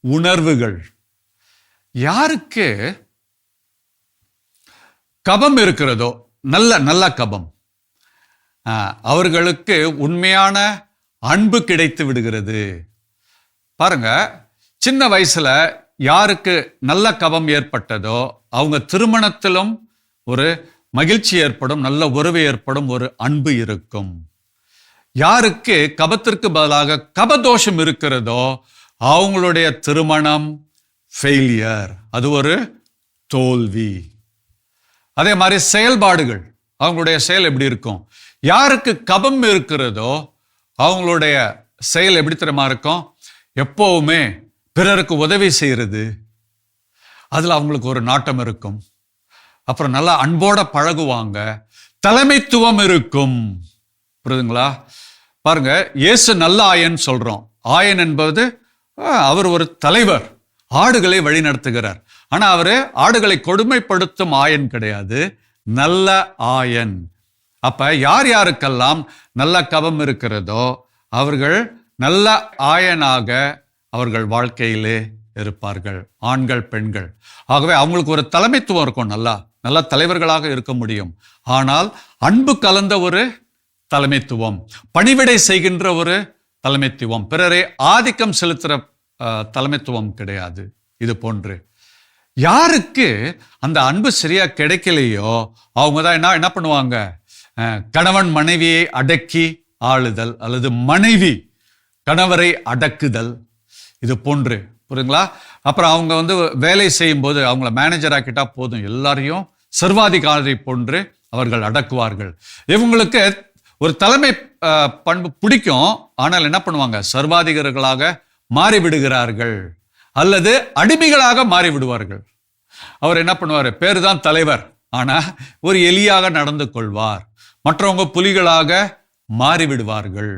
உணர்வுகள். யாருக்கு கபம் இருக்கிறதோ நல்ல நல்ல கபம். அவர்களுக்கு உண்மையான அன்பு கிடைத்து விடுகிறது. பாருங்க சின்ன வயசுல யாருக்கு நல்ல கபம் ஏற்பட்டதோ அவங்க திருமணத்திலும் ஒரு மகிழ்ச்சி ஏற்படும் நல்ல உறவு ஏற்படும் ஒரு அன்பு இருக்கும். யாருக்கு கபத்திற்கு பதிலாக கபதோஷம் இருக்கிறதோ அவங்களுடைய திருமணம் ஃபெயிலியர் அது ஒரு தோல்வி. அதே மாதிரி செயல்பாடுகள். அவங்களுடைய செயல் எப்படி இருக்கும்? யாருக்கு கபம் இருக்கிறதோ அவங்களுடைய செயல் எப்படி தெரியுமா இருக்கும்? எப்போவுமே பிறருக்கு உதவி செய்கிறது அதில் அவங்களுக்கு ஒரு நாட்டம் இருக்கும். அப்புறம் நல்லா அன்போட பழகுவாங்க. தலைமைத்துவம் இருக்கும். புரியுதுங்களா? பாருங்க இயேசு நல்ல ஆயன் சொல்றோம். ஆயன் என்பது அவர் ஒரு தலைவர். ஆடுகளை வழி நடத்துகிறார் அவர் ஆடுகளை கொடுமைப்படுத்தும் ஆயன் கிடையாது. நல்ல ஆயன். அப்போ யார் யாருக்கெல்லாம் நல்ல கவம் இருக்கிறதோ அவர்கள் நல்ல ஆயனாக அவர்கள் வாழ்க்கையிலே இருப்பார்கள். ஆண்கள் பெண்கள். ஆகவே அவங்களுக்கு ஒரு தலைமைத்துவம் இருக்கும் நல்லா. நல்ல தலைவர்களாக இருக்க முடியும். ஆனால் அன்பு கலந்த ஒரு தலைமைத்துவம் பணிவிடை செய்கின்ற ஒரு தலைமைத்துவம் பிறரை ஆதிக்கம் செலுத்துகிற தலைமைத்துவம் கிடையாது. இது போன்று. யாருக்கு அந்த அன்பு சரியாக கிடைக்கலையோ அவங்க தான் என்ன என்ன பண்ணுவாங்க? கணவன் மனைவியை அடக்கி ஆளுதல் அல்லது மனைவி கணவரை அடக்குதல். இது போன்று. புரியுங்களா அப்புறம் அவங்க வந்து வேலை செய்யும்போது அவங்கள மேனேஜர் ஆக்கிட்டா போதும். எல்லாரையும் சர்வாதிகாரி போன்று அவர்கள் அடக்குவார்கள். இவங்களுக்கு ஒரு தலைமை பண்பு பிடிக்கும். ஆனால் என்ன பண்ணுவாங்க? சர்வாதிகாரிகளாக மாறிவிடுகிறார்கள் அல்லது அடிமைகளாக மாறிவிடுவார்கள். அவர் என்ன பண்ணுவார்? பேரு தான் தலைவர். ஆனால் ஒரு எலியாக நடந்து கொள்வார். மற்றவங்க புலிகளாக மாறிவிடுவார்கள்.